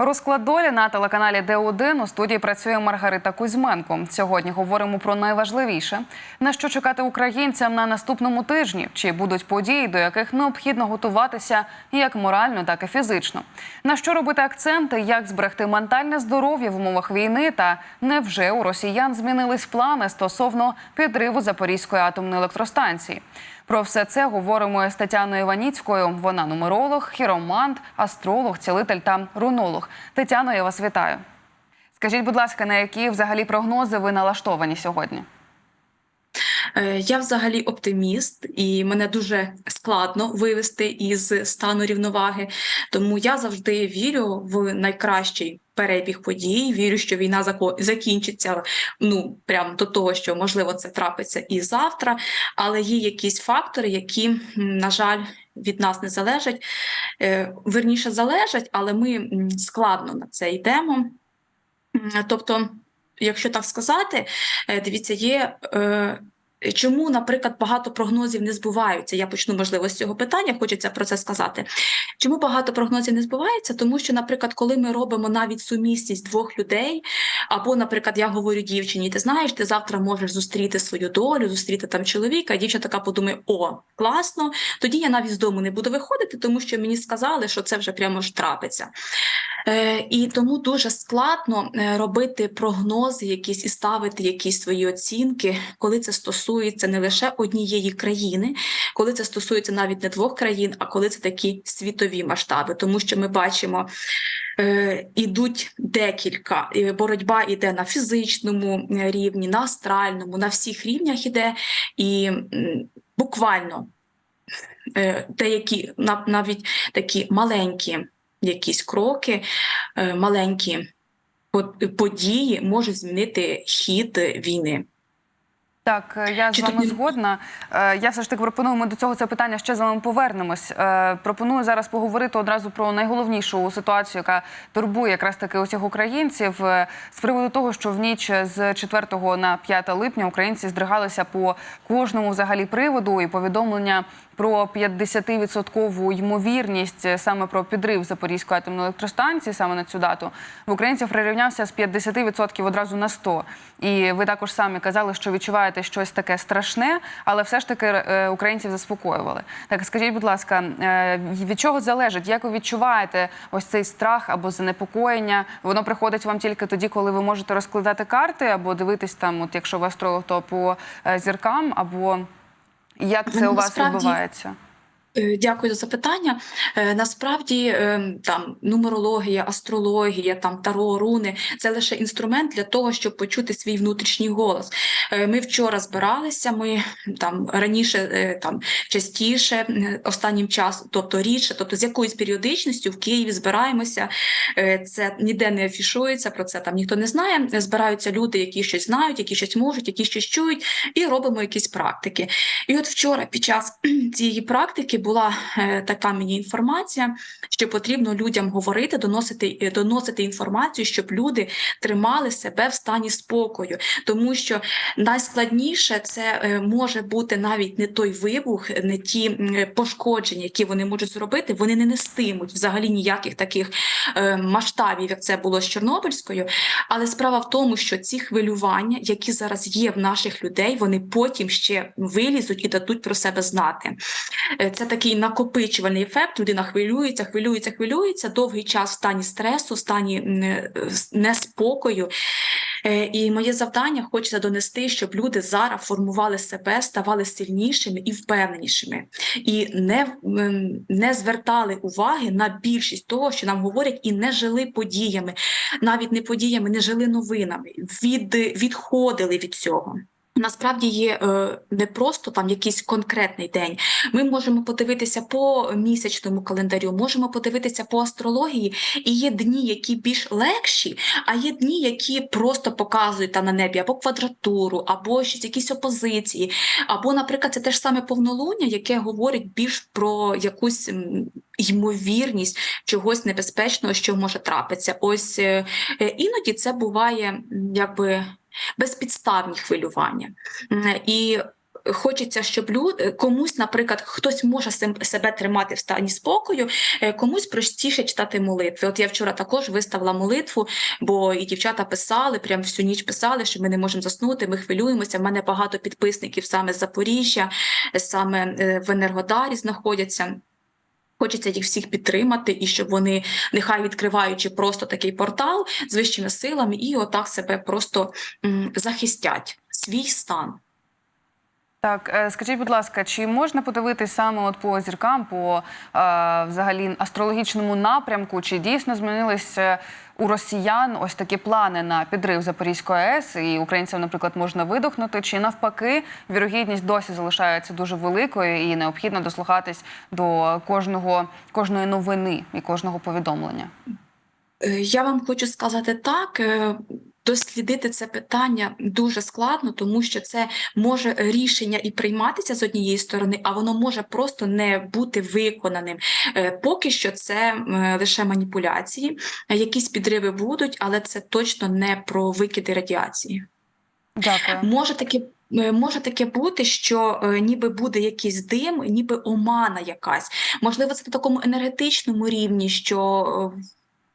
Розклад долі на телеканалі Д1 у студії працює Маргарита Кузьменко. Сьогодні говоримо про найважливіше на що чекати українцям на наступному тижні. Чи будуть події, до яких необхідно готуватися як морально, так і фізично. На що робити акценти, як зберегти ментальне здоров'я в умовах війни, та невже у росіян змінились плани стосовно підриву Запорізької атомної електростанції. Про все це говоримо з Тетяною Іваніцькою. Вона нумеролог, хіромант, астролог, цілитель та рунолог. Тетяно, я вас вітаю. Скажіть, будь ласка, на які взагалі прогнози ви налаштовані сьогодні? Е, Я взагалі оптиміст, і мене дуже складно вивести із стану рівноваги. Тому я завжди вірю в найкращий перебіг подій. Вірю, що війна закінчиться ну прямо до того, що можливо це трапиться і завтра. Але є якісь фактори, які, на жаль, від нас не залежать. Е, Верніше залежать, але ми складно на це йдемо. Тобто, якщо так сказати, е, дивіться, є. е, Чому, наприклад, багато прогнозів не збуваються? Я почну можливо з цього питання. Хочеться про це сказати. Чому багато прогнозів не збувається? Тому що, наприклад, коли ми робимо навіть сумісність двох людей, або, наприклад, я говорю дівчині, ти знаєш, ти завтра можеш зустріти свою долю, зустріти там чоловіка, і дівчина така подумає: о, класно, тоді я навіть з дому не буду виходити, тому що мені сказали, що це вже прямо ж трапиться. Е, І тому дуже складно е, робити прогнози, якісь і ставити якісь свої оцінки, коли це стосується не лише однієї країни, коли це стосується навіть не двох країн, а коли це такі світові масштаби, тому що ми бачимо. е, Ідуть декілька боротьба іде на фізичному рівні, на астральному, на всіх рівнях іде, і буквально деякі нав- навіть такі маленькі якісь кроки, е, маленькі по- події можуть змінити хід війни. Так, е, я з вами згодна. Е, Я все ж таки пропоную. Ми до цього це питання ще з вами повернемось. Пропоную зараз поговорити одразу про найголовнішу ситуацію, яка турбує якраз таки усіх українців з приводу того, що в ніч з 4 на 5 липня українці здригалися по кожному взагалі приводу і повідомлення. Про 50% ймовірність е, саме про підрив Запорізької атомної електростанції, саме на цю дату в українців прирівнявся з 50% одразу на 100%. І ви також самі казали, що відчуваєте щось таке страшне, але все ж таки е, українців заспокоювали. Так скажіть, будь ласка, е, від чого залежить? Як ви відчуваєте ось цей страх або занепокоєння? Воно приходить вам тільки тоді, коли ви можете розкладати карти, або дивитись там, от якщо ви астролог, то по зіркам, або як це у вас насправді, відбувається? Е, Дякую за запитання. Е, Насправді е, там нумерологія, астрологія, там таро, руни це лише інструмент для того, щоб почути свій внутрішній голос. Ми вчора збиралися. Ми там раніше там частіше, останнім часом, тобто рідше, тобто з якоюсь періодичністю в Києві збираємося. Це ніде не афішується, про це там ніхто не знає. Збираються люди, які щось знають, які щось можуть, які щось чують, і робимо якісь практики. І от вчора, під час цієї практики, була е, така мені інформація, що потрібно людям говорити, доносити, е, доносити інформацію, щоб люди тримали себе в стані спокою, тому що найскладніше це е, може бути навіть не той вибух, не ті пошкодження, які вони можуть зробити. Вони не нестимуть взагалі ніяких таких масштабів, як це було з Чорнобильською. Але справа в тому, що ці хвилювання, які зараз є в наших людей, вони потім ще вилізуть і дадуть про себе знати. Це такий накопичувальний ефект. Людина хвилюється, хвилюється, хвилюється довгий час в стані стресу, в стані е, неспокою. Е, І моє завдання хочеться донести, щоб люди зараз формували себе, ставали сильнішими і впевненішими, і не, не звертали уваги на більшість того, що нам говорять, і не жили подіями, навіть не подіями, не жили новинами, від, відходили від цього. Насправді є е, не просто там якийсь конкретний день. Ми можемо подивитися по місячному календарю, можемо подивитися по астрології, і є дні, які більш легші, а є дні, які просто показують там на небі або квадратуру, або щось якісь опозиції, або, наприклад, це те ж саме повнолуння, яке говорить більш про якусь ймовірність чогось небезпечного, що може трапитися. Ось е, іноді це буває якби безпідставні хвилювання. І хочеться, щоб люд комусь, наприклад, хтось може себе тримати в стані спокою, е, комусь простіше читати молитви. От я вчора також виставила молитву, бо і дівчата писали, прям всю ніч писали, що ми не можемо заснути, ми хвилюємося. У мене багато підписників саме з Запоріжжя, саме е, в Енергодарі знаходяться. Хочеться їх всіх підтримати, і щоб вони, нехай відкриваючи просто такий портал з вищими силами, і отак себе просто захистять свій стан. Так, е, скажіть, будь ласка, чи можна подивитись саме от по зіркам, по е, взагалі астрологічному напрямку, чи дійсно змінились е, у росіян ось такі плани на підрив Запорізької АЕС, і українцям, наприклад, можна видохнути, чи навпаки, вірогідність досі залишається дуже великою і необхідно дослухатись до кожного кожної новини і кожного повідомлення? Е, Я вам хочу сказати так. Дослідити це питання дуже складно, тому що це може рішення і прийматися з однієї сторони, а воно може просто не бути виконаним. Е, Поки що це лише маніпуляції, якісь підриви будуть, але це точно не про викиди радіації. Дякую. Може таке. е, Може таке бути, що е, ніби буде якийсь дим, ніби омана якась. Можливо, це на такому енергетичному рівні, що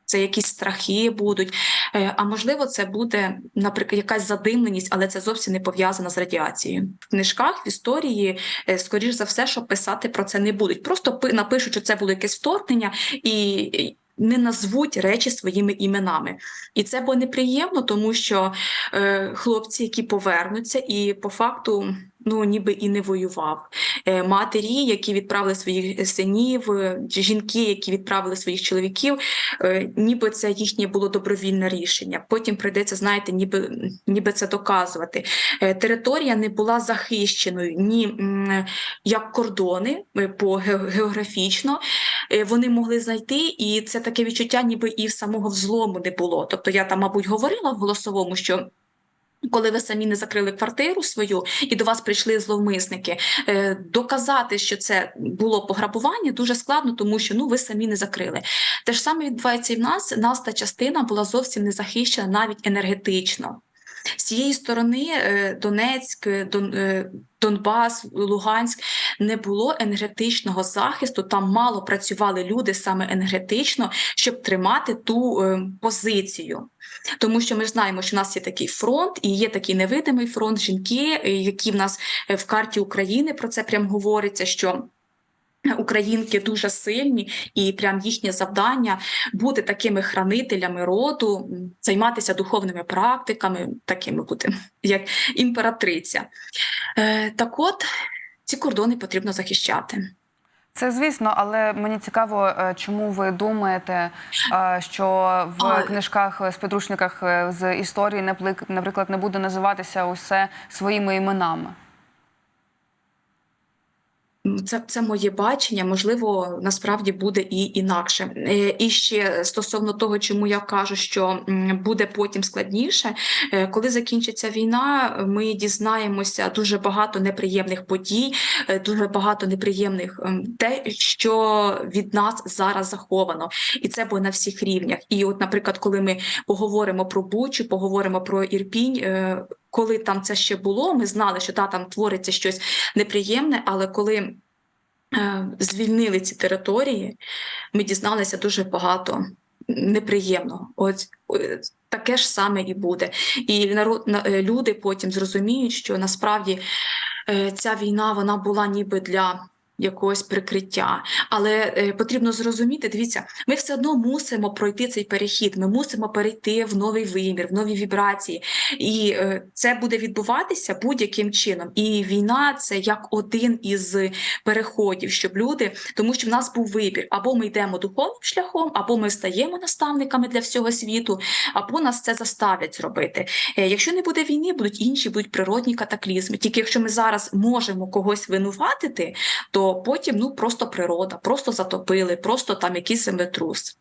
це якісь страхи будуть. Е, А можливо, це буде, наприклад, якась задимленість, але це зовсім не пов'язано з радіацією. В книжках, в історії, е, скоріш за все, що писати про це не будуть. Просто пи- напишуть, що це було якесь вторгнення і Не назвуть речі своїми іменами, і це було неприємно, тому що е, хлопці, які повернуться, і по факту ну ніби і не воював. Е, матері, які відправили своїх синів, е, жінки, які відправили своїх чоловіків, е, ніби це їхнє було добровільне рішення. Потім прийдеться, знаєте, ніби, ніби це доказувати. Територія не була захищеною ні як кордони по ге- географічно. Вони могли зайти, і це таке відчуття, ніби і самого взлому не було. Тобто я там, мабуть, говорила в голосовому, що. Коли ви самі не закрили квартиру свою і до вас прийшли зловмисники, е, доказати, що це було пограбування, дуже складно, тому що ну ви самі не закрили. Те ж саме відбувається і в нас. Нас та частина була зовсім не захищена навіть енергетично. З цієї сторони е, Донецьк, Дон, е, Донбас, Луганськ не було енергетичного захисту. Там мало працювали люди саме енергетично, щоб тримати ту позицію. Тому що ми знаємо, що в нас є такий фронт, і є такий невидимий фронт жінки, е, які в нас е, в карті України про це прям говориться. що Українки дуже сильні, і прям їхнє завдання бути такими хранителями роду, займатися духовними практиками, такими бути, як імператриця. Е, так от ці кордони потрібно захищати. Це звісно, але мені цікаво, е, чому ви думаєте, е, що в А- книжках з підручниках е, з історії, наприклад, не буде називатися усе своїми іменами. Це, це моє бачення, можливо, насправді буде і інакше. Е, І ще стосовно того, чому я кажу, що буде потім складніше, е, коли закінчиться війна, ми дізнаємося дуже багато неприємних подій, е, дуже багато неприємних те, що від нас зараз заховано, і це буде на всіх рівнях. І, от, наприклад, коли ми поговоримо про Бучу, поговоримо про Ірпінь. Коли там це ще було, ми знали, що та, там твориться щось неприємне, але коли е, звільнили ці території, ми дізналися дуже багато неприємного. От таке ж саме і буде. І народ е, люди потім зрозуміють, що насправді е, ця війна вона була ніби для. Якогось прикриття, але е, потрібно зрозуміти. Дивіться, ми все одно мусимо пройти цей перехід. Ми мусимо перейти в новий вимір, в нові вібрації, і е, це буде відбуватися будь-яким чином. І війна це як один із переходів, щоб люди, тому що в нас був вибір: або ми йдемо духовним шляхом, або ми стаємо наставниками для всього світу, або нас це заставлять зробити. Е, Якщо не буде війни, будуть інші, будуть природні катаклізми. Тільки якщо ми зараз можемо когось винуватити, то потім ну просто природа, просто затопили, просто там якийсь землетрус.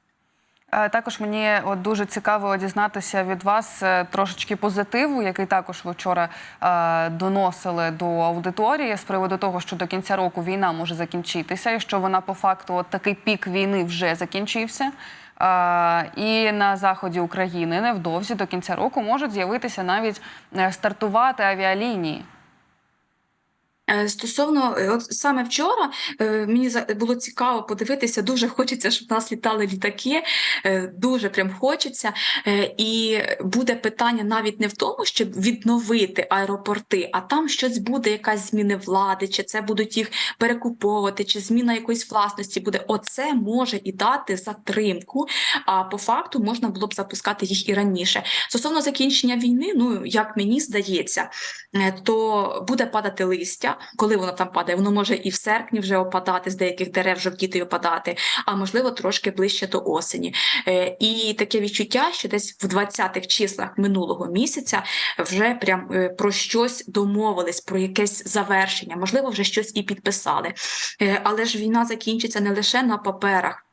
Е, Також мені от дуже цікаво дізнатися від вас е, трошечки позитиву, який також ви вчора е, доносили до аудиторії з приводу того, що до кінця року війна може закінчитися, і що вона по факту от такий пік війни вже закінчився. І на заході України невдовзі до кінця року можуть з'явитися навіть стартувати авіалінії. Е, Стосовно е, от саме вчора е, мені було цікаво подивитися. Дуже хочеться, щоб в нас літали літаки. Дуже прям хочеться. І буде питання навіть не в тому, щоб відновити аеропорти, а там щось буде, якась зміни влади, чи це будуть їх перекуповувати, чи зміна якоїсь власності буде. Оце може і дати затримку. А по факту можна було б запускати їх і раніше. Стосовно закінчення війни, ну як мені здається, то буде падати листя. Коли воно там падає, воно може і в серпні вже опадати, з деяких дерев жовтіти опадати, а можливо трошки ближче до осені. Е, І таке відчуття, що десь в 20-х числах минулого місяця вже прям е, про щось домовились, про якесь завершення, можливо, вже щось і підписали. Е, Але ж війна закінчиться не лише на паперах.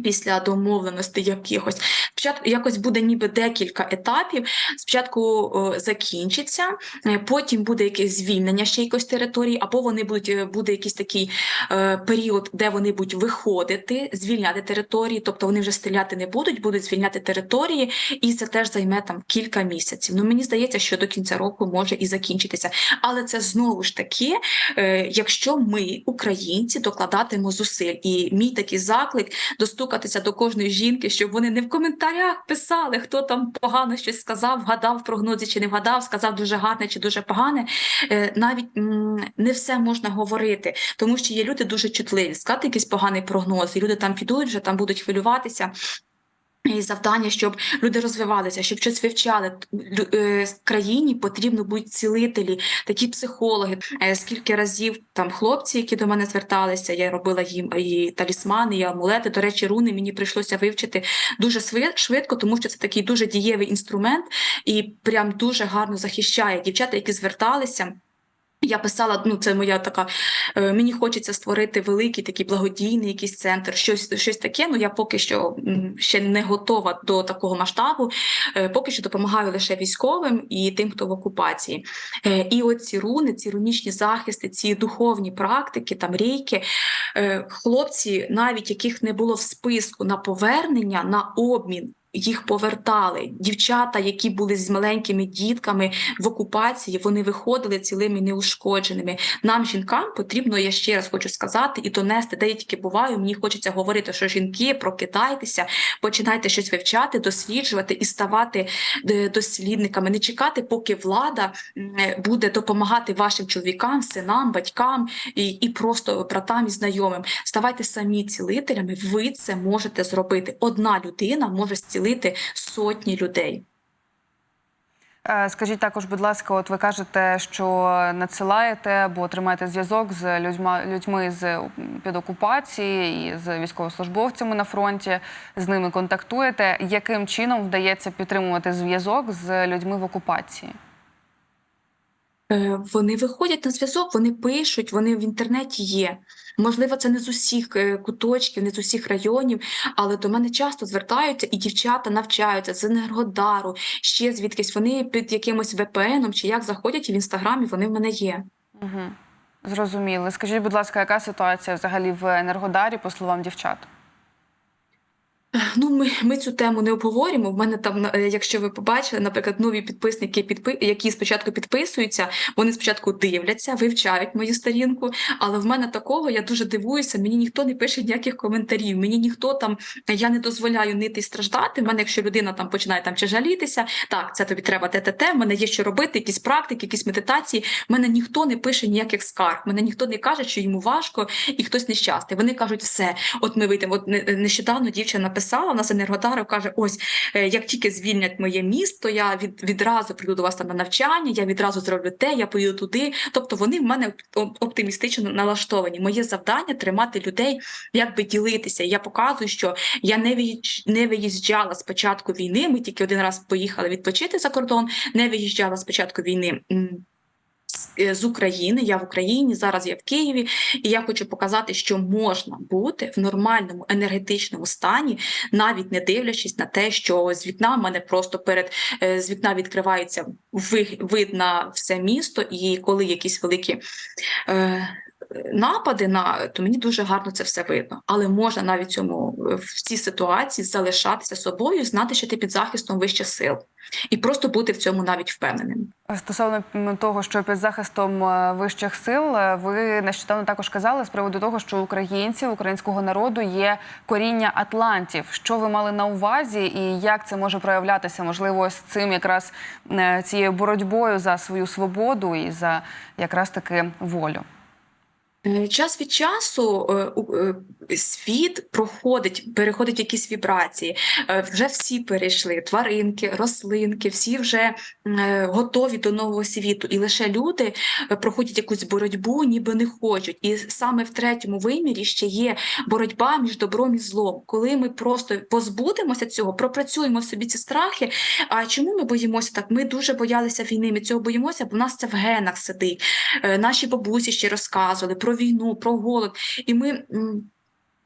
Після домовленостей якихось спочатку якось буде ніби декілька етапів. Спочатку закінчиться, е, потім буде якесь звільнення ще якоїсь території, або вони будуть е, буде якийсь такий е, період, де вони будуть виходити, звільняти території, тобто вони вже стріляти не будуть, будуть звільняти території, і це теж займе там кілька місяців. Ну мені здається, що до кінця року може і закінчитися. Але це знову ж таки, якщо ми, українці, докладатимо зусиль, і мій такий заклик достукатися до кожної жінки, щоб вони не в коментарях писали, хто там погано щось сказав, вгадав в прогнозі чи не вгадав, сказав дуже гарне чи дуже погане. Е, Навіть не все можна говорити, тому що є люди дуже чутливі. Сказати якийсь поганий прогноз, і люди там підуть, вже там будуть хвилюватися. І завдання, щоб люди розвивалися, щоб щось вивчали. Е, країні потрібно будуть цілителі, такі психологи. Е, Скільки разів там хлопці, які до мене зверталися, я робила їм і талісмани, і амулети. До речі, руни мені прийшлося вивчити дуже швидко, тому що це такий дуже дієвий інструмент і прям дуже гарно захищає дівчата, які зверталися. Я писала, ну це моя така. е, Мені хочеться створити великий такий благодійний якийсь центр, щось, щось таке. Ну я поки що ще не готова до такого масштабу. Е, Поки що допомагаю лише військовим і тим, хто в окупації. Е, І оці руни, ці рунічні захисти, ці духовні практики, там рейки, е, хлопці, навіть яких не було в списку на повернення, на обмін. Їх повертали дівчата, які були з маленькими дітками в окупації, вони виходили цілими неушкодженими. Нам, жінкам, потрібно, я ще раз хочу сказати і донести, де я тільки буваю. Мені хочеться говорити, що жінки, прокидайтеся, починайте щось вивчати, досліджувати і ставати е, дослідниками. Не чекати, поки влада буде допомагати вашим чоловікам, синам, батькам і, і просто братам і знайомим. Ставайте самі цілителями. Ви це можете зробити. Одна людина може зцілити сотні людей. Е, Скажіть також, будь ласка, от ви кажете, що надсилаєте або тримаєте зв'язок з людьми, людьми з під окупації і з військовослужбовцями на фронті, з ними контактуєте. Яким чином вдається підтримувати зв'язок з людьми в окупації? Е, Вони виходять на зв'язок, вони пишуть, вони в інтернеті є. Можливо, це не з усіх е, куточків, не з усіх районів, але до мене часто звертаються і дівчата навчаються з Енергодару, ще звідкись. Вони під якимось VPN чи як заходять і в інстаграмі вони в мене є. Угу. Зрозуміли. Скажіть, будь ласка, яка ситуація взагалі в Енергодарі, по словам дівчат? Ну, ми, ми цю тему не обговорюємо. В мене там, е, якщо ви побачили, наприклад, нові підписники, підпи... які спочатку підписуються, вони спочатку дивляться, вивчають мою сторінку. Але в мене такого я дуже дивуюся. Мені ніхто не пише ніяких коментарів. Мені ніхто там я не дозволяю нити і страждати. В мене, якщо людина там починає там чи жалітися, так це тобі треба те, те. В мене є що робити, якісь практики, якісь медитації. В мене ніхто не пише ніяких скарг. Мене ніхто не каже, що йому важко і хтось нещастий. Вони кажуть, все, от ми вийдемо. От нещодавно дівчина написала, у нас енергодарив, каже: ось е, як тільки звільнять моє місто, я від, відразу прийду до вас там на навчання, я відразу зроблю те, я поїду туди. Тобто вони в мене оп- оптимістично налаштовані. Моє завдання тримати людей, якби ділитися. Я показую, що я не не виїжджала з початку війни. Ми тільки один раз поїхали відпочити за кордон, не виїжджала з початку війни. М, з- е, України, я в Україні, зараз я в Києві, і я хочу показати, що можна бути в нормальному енергетичному стані, навіть не дивлячись на те, що з вікна в мене просто перед е, з вікна відкривається ви- вид на все місто, і коли якісь великі. Напади на то мені дуже гарно це все видно. Але можна навіть цьому е, в цій ситуації залишатися собою, знати, що ти під захистом вищих сил, і просто бути в цьому навіть впевненим. Стосовно того, що під захистом е, вищих сил, е, ви нещодавно також казали з приводу того, що українців, українського народу є коріння атлантів. Що ви мали на увазі, і як це може проявлятися? Можливо, ось цим якраз цією боротьбою за свою свободу і за якраз таки волю. Е, Час від часу е, е, світ проходить, переходить якісь вібрації. Вже всі перейшли тваринки, рослинки, всі вже готові до нового світу. І лише люди проходять якусь боротьбу, ніби не хочуть. І саме в третьому вимірі ще є боротьба між добром і злом. Коли ми просто позбудемося цього, пропрацюємо в собі ці страхи. А чому ми боїмося так? Ми дуже боялися війни. Ми цього боїмося, бо в нас це в генах сидить. Наші бабусі ще розказували про війну, про голод, і ми.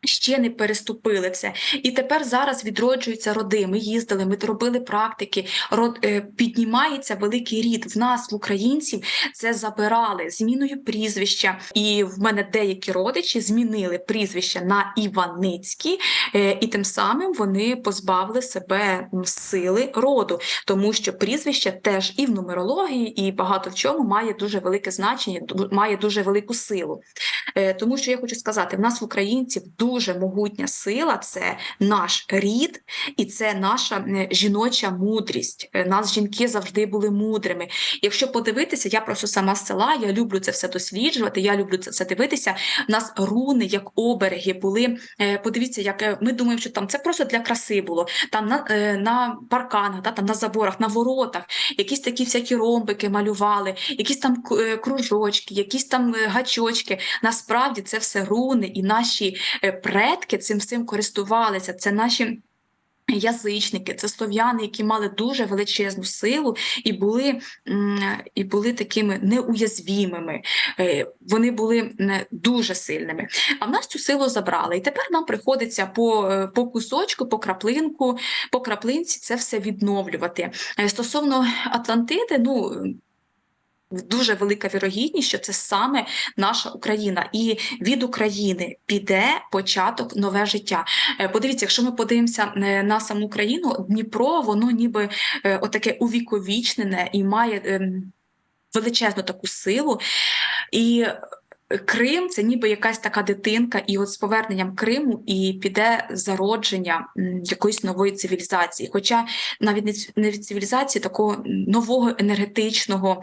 Ще не переступили це, і тепер зараз відроджуються роди. Ми їздили, ми робили практики. Род е, піднімається великий рід. В нас, в українців, це забирали зміною прізвища. І в мене деякі родичі змінили прізвище на Іваницькі, е, і тим самим вони позбавили себе сили роду, тому що прізвище теж і в нумерології, і багато в чому має дуже велике значення, має дуже велику силу. Е, Тому що я хочу сказати, в нас в українців дуже могутня сила це наш рід і це наша жіноча мудрість. Е, Нас жінки завжди були мудрими. Якщо подивитися, я просто сама з села, я люблю це все досліджувати, я люблю це все дивитися. Нас руни, як обереги, були. е, Подивіться, як е, ми думаємо, що там це просто для краси було. Там на, на парканах, да, там на заборах, на воротах, якісь такі всякі ромбики малювали, якісь там кружочки, якісь там гачочки. Насправді це все руни, і наші предки цим всім користувалися. Це наші. Язичники, це слов'яни, які мали дуже величезну силу і були, і були такими неуязвімими. Е, Вони були дуже сильними. А в нас цю силу забрали. І тепер нам приходиться по, е, по кусочку, по краплинку, по краплинці це все відновлювати. Е, Стосовно Атлантиди, ну. Дуже велика вірогідність, що це саме наша Україна, і від України піде початок нове життя. Е, Подивіться, якщо ми подивимося е, на саму Україну, Дніпро, воно ніби е, отаке увіковічнене і має ем, величезну таку силу. І Крим це ніби якась така дитинка, і от з поверненням Криму і піде зародження якоїсь нової цивілізації. Хоча навіть не від цивілізації, такого нового енергетичного.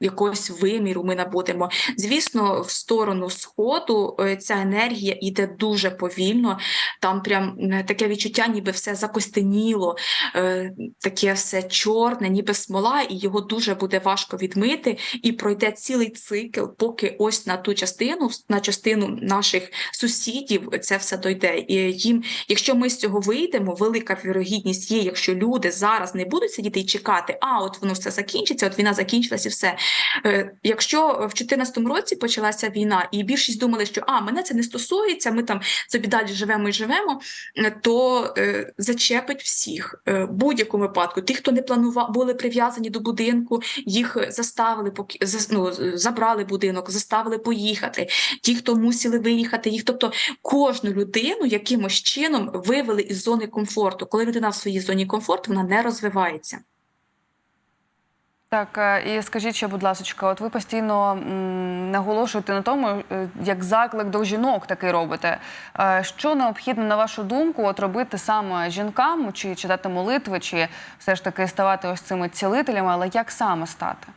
Якогось виміру ми набудемо. Звісно, в сторону сходу е, ця енергія йде дуже повільно. Там прям таке відчуття, ніби все закостеніло, е, таке все чорне, ніби смола, і його дуже буде важко відмити. І пройде цілий цикл, поки ось на ту частину, на частину наших сусідів, це все дойде. І їм, якщо ми з цього вийдемо, велика вірогідність є, якщо люди зараз не будуть сидіти і чекати, а от воно все закінчиться, от війна закінчилась і все. Е, Якщо в 2014 році почалася війна, і більшість думали, що а мене це не стосується, ми там собі далі живемо і живемо, е, то е, зачепить всіх в будь-якому випадку. Ті, хто не планував, були прив'язані до будинку, їх заставили ну, забрали будинок, заставили поїхати. Ті, хто мусили виїхати, їх, тобто кожну людину якимось чином вивели із зони комфорту. Коли людина в своїй зоні комфорту, вона не розвивається. Так, е, і скажіть ще, будь ласка, от ви постійно наголошуєте на тому, е, як заклик до жінок такий робите. Е, Що необхідно, на вашу думку, от робити саме жінкам, чи читати молитви, чи все ж таки ставати ось цими цілителями, але як саме стати?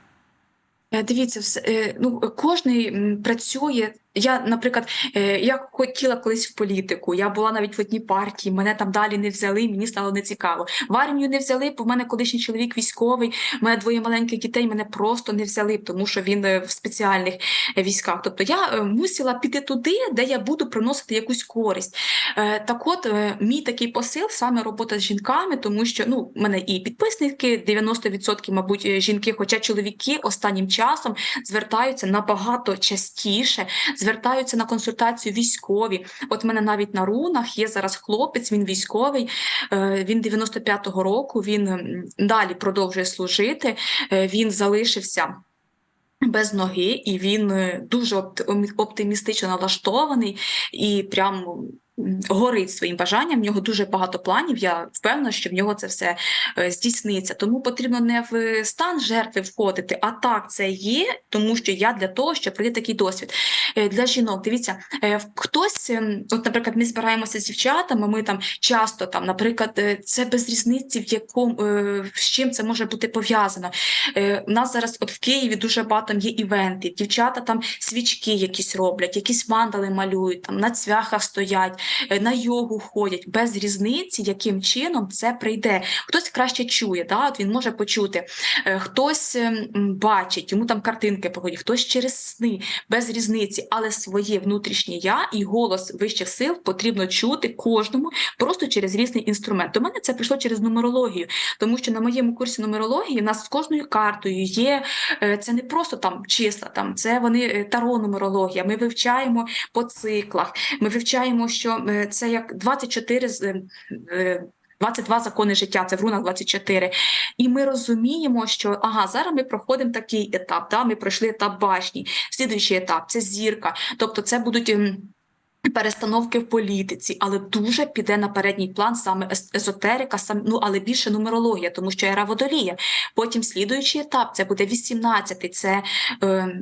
Дивіться, все, ну, кожний працює. Я, наприклад, е, я хотіла колись в політику, я була навіть в одній партії, мене там далі не взяли, мені стало нецікаво. В армію не взяли, бо в мене колишній чоловік військовий, в мене двоє маленьких дітей, мене просто не взяли, тому що він е, в спеціальних е, військах. Тобто я мусила піти туди, де я буду приносити якусь користь. Так от, мій такий посил саме робота з жінками, тому що ну, в мене і підписники, 90%, мабуть, жінки, хоча чоловіки останнім часом звертаються набагато частіше, звертаються на консультацію військові. От мене навіть на рунах є зараз хлопець, він військовий, е, він 95-го року, він далі продовжує служити, е, він залишився. Без ноги, і він е, дуже оптимістично налаштований і прям горить своїм бажанням. В нього дуже багато планів. Я впевнена, що в нього це все е, здійсниться. Тому потрібно не в стан жертви входити, а так це є, тому що я для того, щоб пройти такий досвід. Е, Для жінок, дивіться, е, хтось, ем, от, наприклад, ми збираємося з дівчатами, ми там часто там, наприклад, це без різниці, в якому з чим це може бути пов'язано. У нас зараз от в Києві дуже багато є івентів. Дівчата там свічки якісь роблять, якісь мандали малюють, там на цвяхах стоять, на йогу ходять. Без різниці, яким чином це прийде. Хтось краще чує, да? от він може почути. Е, Хтось ем, бачить, йому там картинки походять, хтось через сни, без різниці, але своє внутрішнє я і голос вищих сил потрібно чути кожному просто через різний інструмент. До мене це прийшло через нумерологію, тому що на моєму курсі нумерології в нас з кожною картою є е, це не просто там числа, там це вони е, таро нумерологія. Ми вивчаємо по циклах. Ми вивчаємо, що е, це як 24 з. е, 22 закони життя, це в рунах 24. І ми розуміємо, що ага, зараз ми проходимо такий етап. Да? Ми пройшли етап башні. Слідуючий етап це зірка. Тобто, це будуть. ем, Перестановки в політиці, але дуже піде на передній план саме езотерика, сам ну але більше нумерологія, тому що ера водолія. Потім слідуючий етап це буде 18-й, Це, е,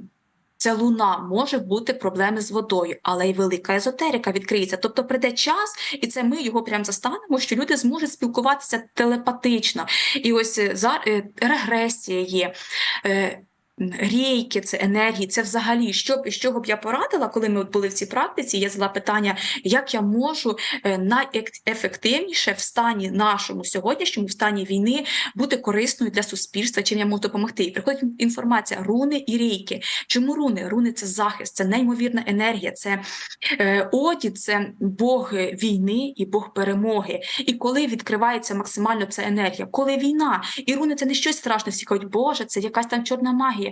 це луна. Може бути проблеми з водою, але й велика езотерика відкриється. Тобто прийде час, і це ми його прям застанемо, що люди зможуть спілкуватися телепатично. І ось е, е, регресія є. Рейки, це енергії, це взагалі що чого б я порадила, коли ми були в цій практиці. Я задала питання, як я можу е, найефективніше в стані нашому сьогоднішньому, в стані війни, бути корисною для суспільства, чим я можу допомогти. І приходить інформація: руни і рейки. Чому руни? Руни це захист, це неймовірна енергія, це е, Оді, це Бог війни і Бог перемоги. І коли відкривається максимально ця енергія, коли війна, і руни це не щось страшне, всі кажуть, Боже, це якась там чорна магія.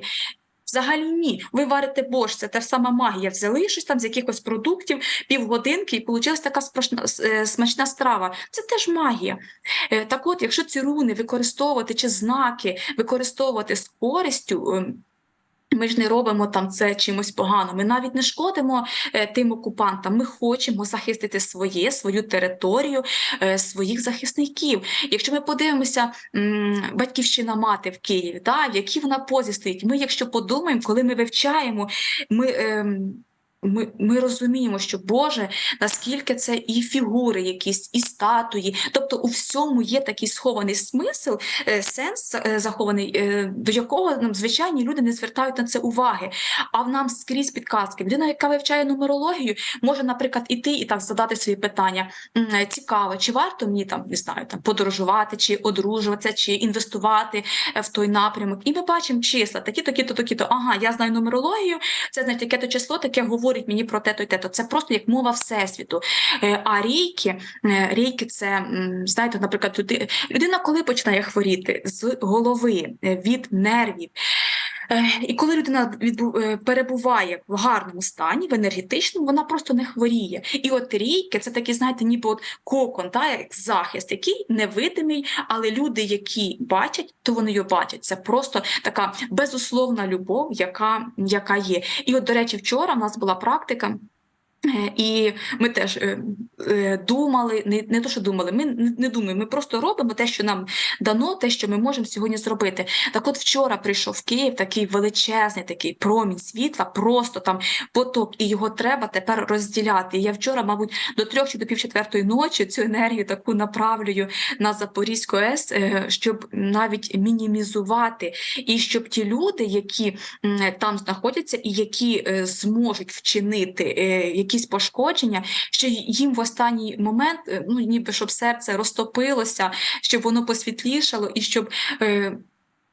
Взагалі ні. Ви варите борщ, це та ж сама магія. Взяли щось там з якихось продуктів, півгодинки, і вийшла така спрашна, е, смачна страва. Це теж магія. Е, Так от, якщо ці руни використовувати чи знаки використовувати з користю. Ми ж не робимо там це чимось погано. Ми навіть не шкодимо е, тим окупантам. Ми хочемо захистити своє, свою територію, е, своїх захисників. Якщо ми подивимося, батьківщина мати в Києві, да, в якій вона позі стоїть. Ми, якщо подумаємо, коли ми вивчаємо, ми. ем, ми, ми розуміємо, що Боже, наскільки це і фігури, якісь, і статуї, тобто у всьому є такий схований смисл, е, сенс е, захований, е, до якого нам звичайні люди не звертають на це уваги. А в нам скрізь підказки. Людина, яка вивчає нумерологію, може, наприклад, іти і так задати свої питання. Цікаво, чи варто мені там не знаю, там подорожувати, чи одружуватися, чи інвестувати в той напрямок. І ми бачимо числа, такі, такі, то такі, то ага, я знаю нумерологію, це значить таке то число, таке говорить мені про те, то й те. то Це просто як мова всесвіту. Е, А рійки рейки, це м, знаєте, наприклад, люди- людина, коли починає хворіти з голови, е, від нервів. Е, І коли людина е, перебуває в гарному стані, в енергетичному, вона просто не хворіє. І от рійки це такі, знаєте, ніби от кокон, та, як захист, який невидимий, але люди, які бачать, то вони його бачать. Це просто така безусловна любов, яка, яка є. І от, до речі, вчора в нас була практика. Е, І ми теж е, е, думали, не, не то, що думали, ми не, думаємо, ми просто робимо те, що нам дано, те, що ми можемо сьогодні зробити. Так от вчора прийшов Київ такий величезний такий промінь світла, просто там поток, і його треба тепер розділяти. І я вчора, мабуть, до трьох чи до пів четвертої ночі цю енергію таку направлюю на Запорізьку АЕС, е, щоб навіть мінімізувати, і щоб ті люди, які там знаходяться, і які зможуть вчинити е, якісь пошкодження, що їм в останній момент, е, ну ніби щоб серце розтопилося, щоб воно посвітлішало, і щоб. е,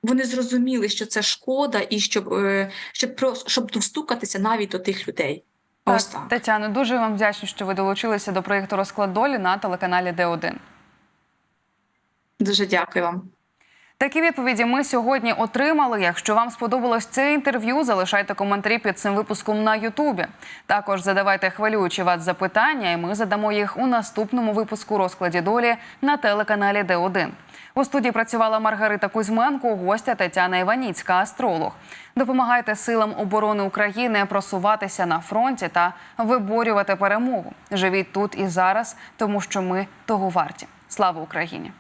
Вони зрозуміли, що це шкода, і щоб, е, щоб, щоб достукатися навіть до тих людей. Ось Так, так. Тетяно, дуже вам вдячні, що ви долучилися до проєкту Розклад долі на телеканалі Д1. Дуже дякую вам. Такі відповіді ми сьогодні отримали. Якщо вам сподобалось це інтерв'ю, залишайте коментарі під цим випуском на Ютубі. Також задавайте хвилюючі вас запитання, і ми задамо їх у наступному випуску розкладі долі на телеканалі Д1. У студії працювала Маргарита Кузьменко, гостя Тетяна Іваніцька, астролог. Допомагайте силам оборони України просуватися на фронті та виборювати перемогу. Живіть тут і зараз, тому що ми того варті. Слава Україні!